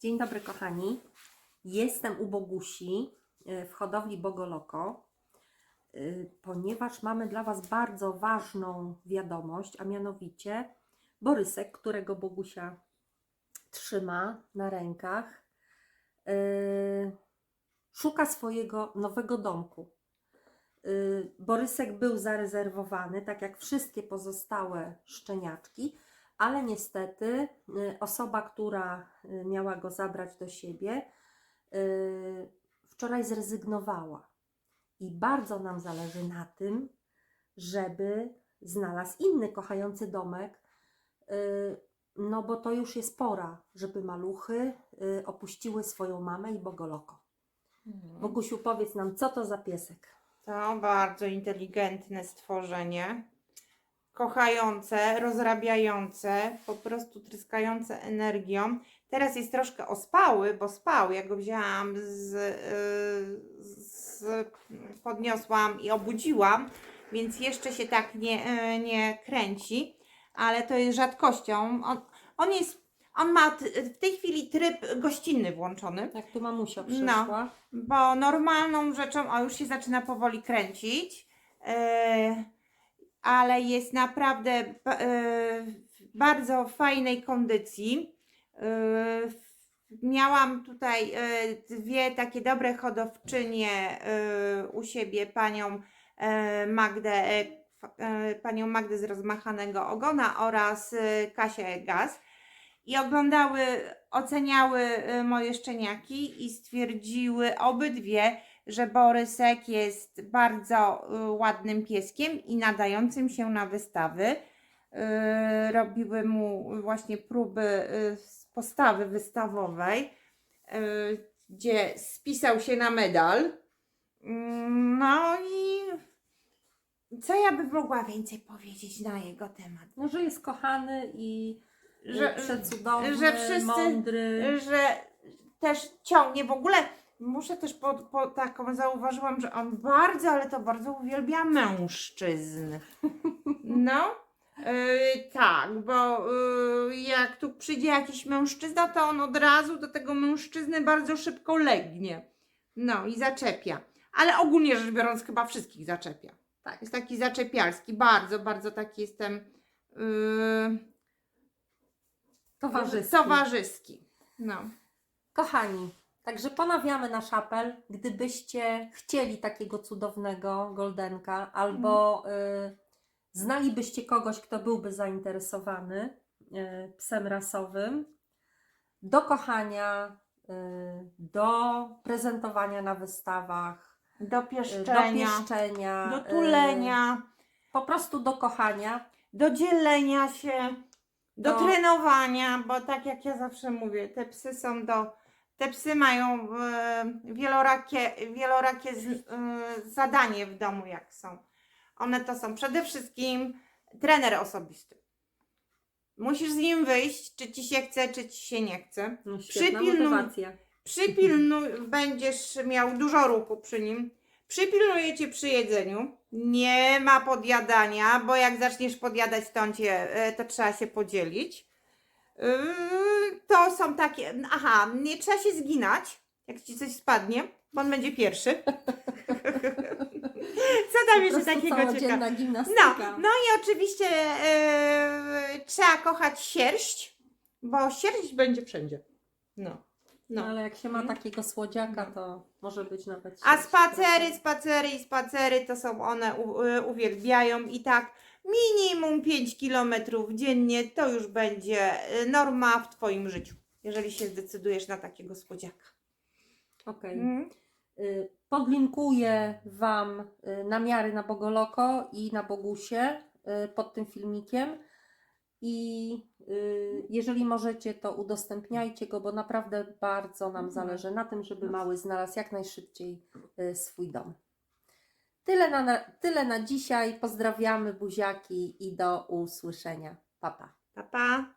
Dzień dobry kochani. Jestem u Bogusi y, w hodowli Bogoloko, y, ponieważ mamy dla Was bardzo ważną wiadomość, a mianowicie Borysek, którego Bogusia trzyma na rękach, y, szuka swojego nowego domku. Borysek był zarezerwowany, tak jak wszystkie pozostałe szczeniaczki, ale niestety y, osoba, która y, miała go zabrać do siebie, y, wczoraj zrezygnowała. I bardzo nam zależy na tym, żeby znalazł inny kochający domek, no bo to już jest pora, żeby maluchy opuściły swoją mamę i Bogoloko. Bogusiu, powiedz nam, co to za piesek? To bardzo inteligentne stworzenie. Kochające, rozrabiające, po prostu tryskające energią. Teraz jest troszkę ospały, bo spał. Ja go wzięłam z, yy, z podniosłam i obudziłam, więc jeszcze się tak nie, yy, nie kręci, ale to jest rzadkością. On, on jest, on ma w tej chwili tryb gościnny włączony. Tak, tu mamusia No. przyszła. Bo normalną rzeczą, o już się zaczyna powoli kręcić, e, ale jest naprawdę e, w bardzo fajnej kondycji. E, miałam tutaj e, dwie takie dobre hodowczynie u siebie, panią Magdę, panią Magdę z rozmachanego ogona oraz Kasię Gaz i oglądały, oceniały moje szczeniaki i stwierdziły obydwie, że Borysek jest bardzo y, ładnym pieskiem i nadającym się na wystawy. Y, Robiły mu właśnie próby y, z postawy wystawowej, gdzie spisał się na medal. Mm, No i co ja bym mogła więcej powiedzieć na jego temat? No, że jest kochany i Że- że, przecudowny, że wszyscy- mądry. że też ciągnie. W ogóle muszę też po, po taką zauważyłam, że on bardzo, ale to bardzo uwielbia mężczyzn. No. Yy, tak, bo yy, jak tu przyjdzie jakiś mężczyzna, to on od razu do tego mężczyzny bardzo szybko legnie. No i zaczepia. Ale ogólnie rzecz biorąc, chyba wszystkich zaczepia. Tak. Jest taki zaczepialski, bardzo, bardzo taki jestem yy, Towarzyski. towarzyski. No. Kochani, także ponawiamy nasz apel, gdybyście chcieli takiego cudownego goldenka albo y, znalibyście kogoś, kto byłby zainteresowany y, psem rasowym, do kochania, y, do prezentowania na wystawach, Do y, do pieszczenia, pieszczenia, do y, tulenia, po prostu do kochania. do dzielenia się, do Do- trenowania, bo tak jak ja zawsze mówię, te psy są do. Te psy mają e, wielorakie, wielorakie e, zadanie w domu, jak są. One to są przede wszystkim trener osobisty. Musisz z nim wyjść, czy ci się chce, czy ci się nie chce. No, Przypilnuj-. Przypilnuj, będziesz miał dużo ruchu przy nim. Przypilnujecie przy jedzeniu. Nie ma podjadania, bo jak zaczniesz podjadać, to, cię, e, to trzeba się podzielić. Yy, To są takie. Aha, nie trzeba się zginać, jak ci coś spadnie, bo on będzie pierwszy. Co tam jeszcze takiego ciekawe? całodzienna No, no i oczywiście e, trzeba kochać sierść, bo sierść będzie wszędzie. No. No, No. ale jak się ma Mhm. takiego słodziaka, to może być nawet. A spacery, spacery i spacery to są one u, y, uwielbiają i tak minimum 5 km dziennie to już będzie y, norma w Twoim życiu, jeżeli się zdecydujesz na takiego słodziaka. Okej. Y, Podlinkuję Wam y, namiary na Bogoloko i na Bogusie y, pod tym filmikiem. I y, jeżeli możecie, to udostępniajcie go, bo naprawdę bardzo nam zależy na tym, żeby mały znalazł jak najszybciej y, swój dom. Tyle na, tyle na dzisiaj. Pozdrawiamy buziaki i do usłyszenia. Pa, pa. Pa, pa.